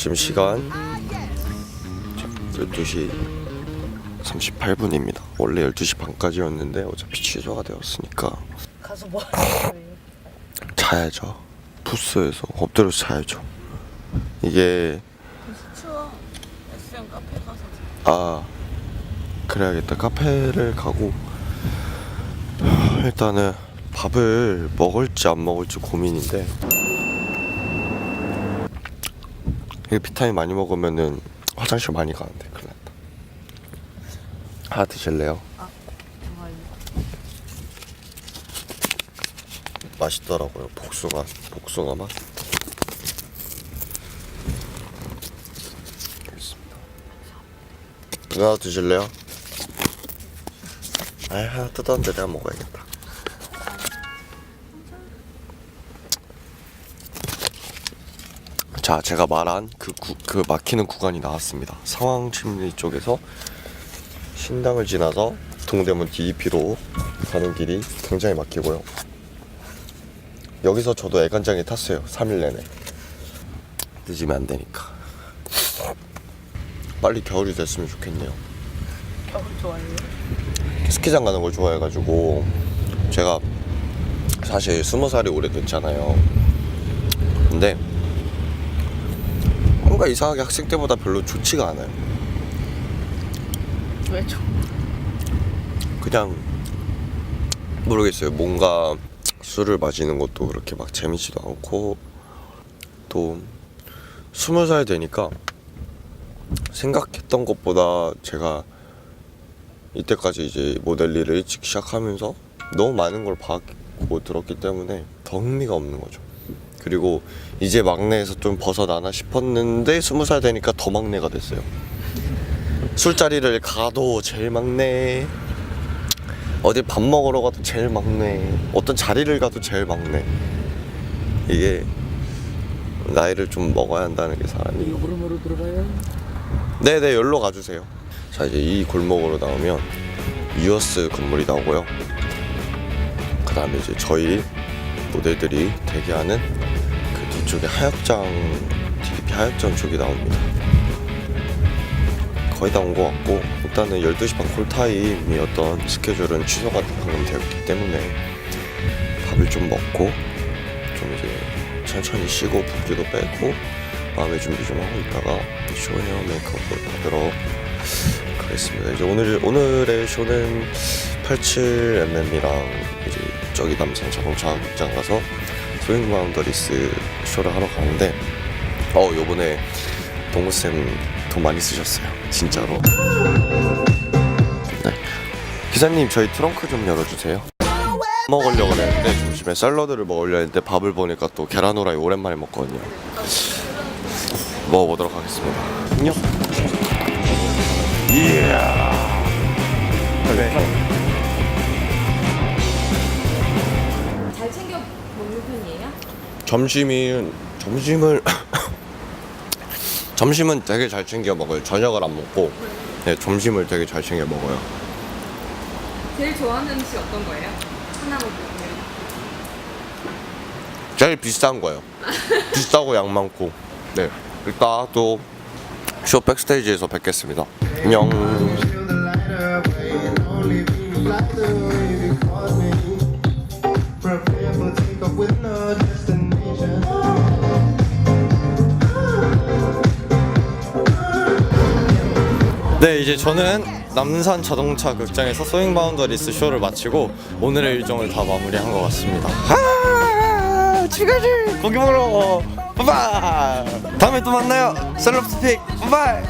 지금 시간 12시 38분입니다. 원래 12시 반까지였는데 어차피 취소가 되었으니까 가서 뭐 하는 거예요? 자야죠. 부스에서 엎드려서 자야죠. 이게 추워. SM 카페 가서 아 그래야겠다. 카페를 가고 하, 일단은 밥을 먹을지 안 먹을지 고민인데 비타민 많이 먹으면은 화장실 많이 가는데 큰일 났다. 하나 드실래요? 좋아요. 맛있더라고요. 복숭아, 복숭아 맛. 알겠습니다. 누나 드실래요? 아, 하나 뜯었는데 내가 먹어야겠다. 자, 제가 말한 그, 구, 그 막히는 구간이 나왔습니다. 상황침리 쪽에서 신당을 지나서 동대문 DEP로 가는 길이 굉장히 막히고요. 여기서 저도 애간장에 탔어요. 3일 내내. 늦으면 안 되니까. 빨리 겨울이 됐으면 좋겠네요. 겨울 좋아해요? 스키장 가는 걸 좋아해가지고 제가 사실 스무 살이 오래됐잖아요. 근데 뭔가 이상하게 학생 때보다 별로 좋지가 않아요. 왜 좀? 그냥 모르겠어요. 뭔가 술을 마시는 것도 그렇게 막 재밌지도 않고 또 스무 살 되니까 생각했던 것보다 제가 이때까지 이제 모델 일을 일찍 시작하면서 너무 많은 걸 봤고 들었기 때문에 더 흥미가 없는 거죠. 그리고 이제 막내에서 좀 벗어나나 싶었는데 스무 살 되니까 더 막내가 됐어요. 술자리를 가도 제일 막내, 어디 밥 먹으러 가도 제일 막내. 어떤 자리를 가도 제일 막내. 이게 나이를 좀 먹어야 한다는 게 사람이. 이 오름으로 들어가요? 네네 여기로 가주세요. 자 이제 이 골목으로 나오면 유어스 건물이 나오고요. 그 다음에 이제 저희 모델들이 대기하는 그 뒤쪽에 하역장 DDP 하역장 쪽이 나옵니다 거의 다 온 것 같고 일단은 12시 반 콜타임이었던 스케줄은 취소가 방금 되었기 때문에 밥을 좀 먹고 좀 이제 천천히 쉬고 붓기도 빼고 마음의 준비 좀 하고 있다가 쇼 헤어 메이크업을 받으러 가겠습니다. 이제 오늘 오늘의 쇼는 87mm랑 이제 저기 남산 자동차 극장 가서 스윙 바운더리스 쇼를 하러 가는데 어 요번에 동구쌤 돈 많이 쓰셨어요. 진짜로. 네. 기사님 저희 트렁크 좀 열어주세요. 먹으려고 했는데 점심에 샐러드를 먹으려 했는데 밥을 보니까 또 계란 후라이 오랜만에 먹거든요. 먹어보도록 하겠습니다. 안녕. 이야. 잘 점심이 점심을 점심은 되게 잘 챙겨 먹어요 저녁을 안 먹고 네, 점심을 되게 잘 챙겨 먹어요 제일 좋아하는 음식 어떤 거예요? 하나만 제일 비싼 거요. 비싸고 양 많고. 네. 이따 또쇼 백스테이지에서 뵙겠습니다. 안녕. Feel the only 네, 이제 저는 남산 자동차 극장에서 소잉 바운더리스 쇼를 마치고 오늘의 일정을 다 마무리한 것 같습니다. 아, 지금지 고기 먹으러 빠빠. 다음에 또 만나요. 셀럽스픽 빠빠.